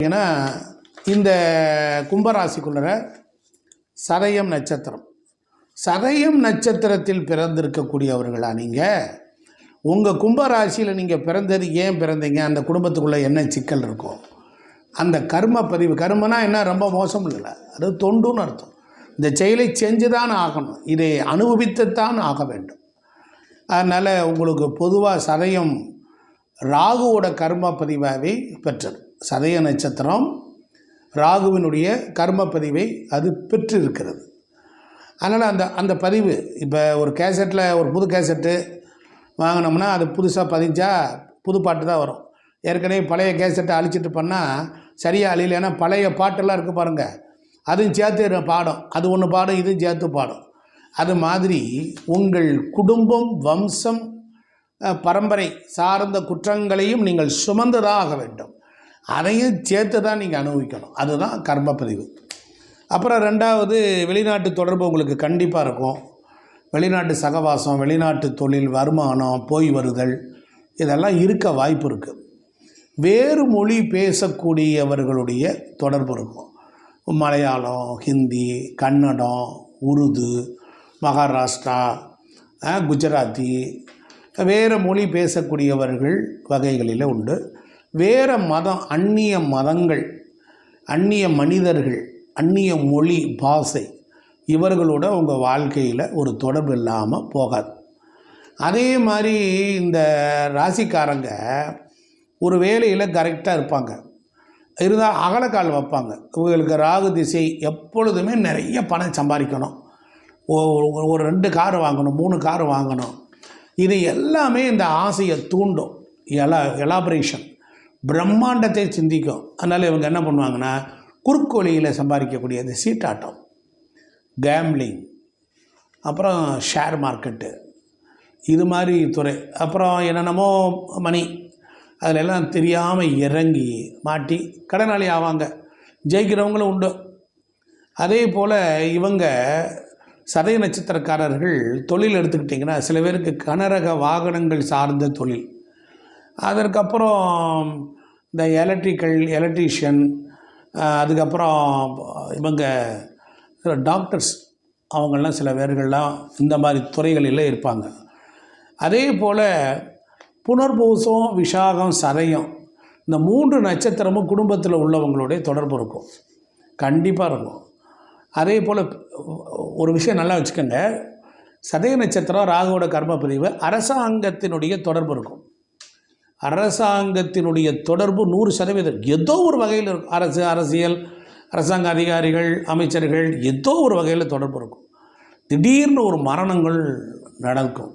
ஏன்னா இந்த கும்பராசிக்குள்ளர சதயம் நட்சத்திரம். சதயம் நட்சத்திரத்தில் பிறந்திருக்கக்கூடியவர்களா நீங்கள் உங்கள் கும்பராசியில் நீங்கள் பிறந்தது ஏன் பிறந்தீங்க? அந்த குடும்பத்துக்குள்ளே என்ன சிக்கல் இருக்கும்? அந்த கர்ம பதிவு கர்மனா என்ன? ரொம்ப மோசம் இல்லை. அது தொண்டுன்னு அர்த்தம். இந்த செயலை செஞ்சு தான் ஆகணும். இதை அனுபவித்துத்தான் ஆக வேண்டும். அதனால் உங்களுக்கு பொதுவாக சதயம் ராகுவோட கர்ம பதிவாகவே பெற்றது. சதய நட்சத்திரம் ராகுவினுடைய கர்ம பதிவை அது பெற்றிருக்கிறது. அதனால் அந்த அந்த பதிவு இப்போ ஒரு கேசட்டில் ஒரு புது கேசட்டு வாங்கினோம்னா அது புதுசாக பதிஞ்சா புது பாட்டு தான் வரும். ஏற்கனவே பழைய கேசட்டை அழிச்சிட்டு பண்ணால் சரியாக அழியலைன்னா பழைய பாட்டெல்லாம் இருக்குது பாருங்கள் அதுவும் சேர்த்து பாடும். அது ஒன்று பாடும் இதுவும் சேர்த்து பாடும். அது மாதிரி உங்கள் குடும்பம் வம்சம் பரம்பரை சார்ந்த குற்றங்களையும் நீங்கள் சுமந்ததாக ஆக வேண்டும். அதையும் சேர்த்து தான் நீங்கள் அனுபவிக்கணும். அதுதான் கர்மப்பதிவு அப்புறம் ரெண்டாவது வெளிநாட்டு தொடர்பு உங்களுக்கு கண்டிப்பாக இருக்கும். வெளிநாட்டு சகவாசம் வெளிநாட்டு தொழில் வருமானம் போய் வருதல் இதெல்லாம் இருக்க வாய்ப்பு இருக்குது வேறு மொழி பேசக்கூடியவர்களுடைய தொடர்பு இருக்கும். மலையாளம் ஹிந்தி கன்னடம் உருது மகாராஷ்டிரா குஜராத்தி வேறு மொழி பேசக்கூடியவர்கள் வகைகளில் உண்டு. வேறு மதம் அந்நிய மதங்கள் அந்நிய மனிதர்கள் அந்நிய மொழி பாஷை இவர்களோட உங்கள் வாழ்க்கையில் ஒரு தொடர்பு இல்லாமல் போகாது. அதே மாதிரி இந்த ராசிக்காரங்க ஒரு வேலையில் கரெக்டாக இருப்பாங்க. இருந்தால் அகலக்கால் வைப்பாங்க. இவங்களுக்கு ராகு திசை எப்பொழுதுமே நிறைய பணம் சம்பாதிக்கணும். ஒரு- ஒரு ரெண்டு கார் வாங்கணும் மூணு கார் வாங்கணும். இது எல்லாமே இந்த ஆசையை தூண்டும். எலா எலாபரேஷன் பிரம்மாண்டத்தை சிந்திக்கும். அதனால் இவங்க என்ன பண்ணுவாங்கன்னா குறுக்கு வழியில் சம்பாதிக்கக்கூடிய அந்த சீட்டாட்டம் கேம்லிங் அப்புறம் ஷேர் மார்க்கெட்டு இது மாதிரி துறை. அப்புறம் என்னென்னமோ மணி அதில் எல்லாம் தெரியாமல் இறங்கி மாட்டி கடனாளி ஆவாங்க. ஜெயிக்கிறவங்களும் உண்டு. அதே போல் இவங்க சதய நட்சத்திரக்காரர்கள் தொழில் எடுத்துக்கிட்டிங்கன்னா சில பேருக்கு கனரக வாகனங்கள் சார்ந்த தொழில். அதற்கப்புறம் இந்த எலக்ட்ரிக்கல் எலக்ட்ரீஷியன் அதுக்கப்புறம் இவங்க டாக்டர்ஸ் அவங்கள்லாம் சில பேர்கள்லாம் இந்த மாதிரி துறைகளில் இருப்பாங்க. அதே போல் புனர்பூசம் விஷாகம் சதயம் இந்த மூன்று நட்சத்திரமும் குடும்பத்தில் உள்ளவங்களுடைய தொடர்பு இருக்கும். கண்டிப்பாக இருக்கும். அதே போல் ஒரு விஷயம் நல்லா வச்சுக்கோங்க. சதய நட்சத்திரம் ராகுவோட கர்ம பிரிவு அரசாங்கத்தினுடைய தொடர்பு இருக்கும். அரசாங்கத்தினுடைய தொடர்பு நூறு சதவீதம். ஏதோ ஒரு வகையில் இருக்கும். அரசு அரசியல் அரசாங்க அதிகாரிகள் அமைச்சர்கள் ஏதோ ஒரு வகையில் தொடர்பு இருக்கும். திடீர்னு ஒரு மரணங்கள் நடக்கும்.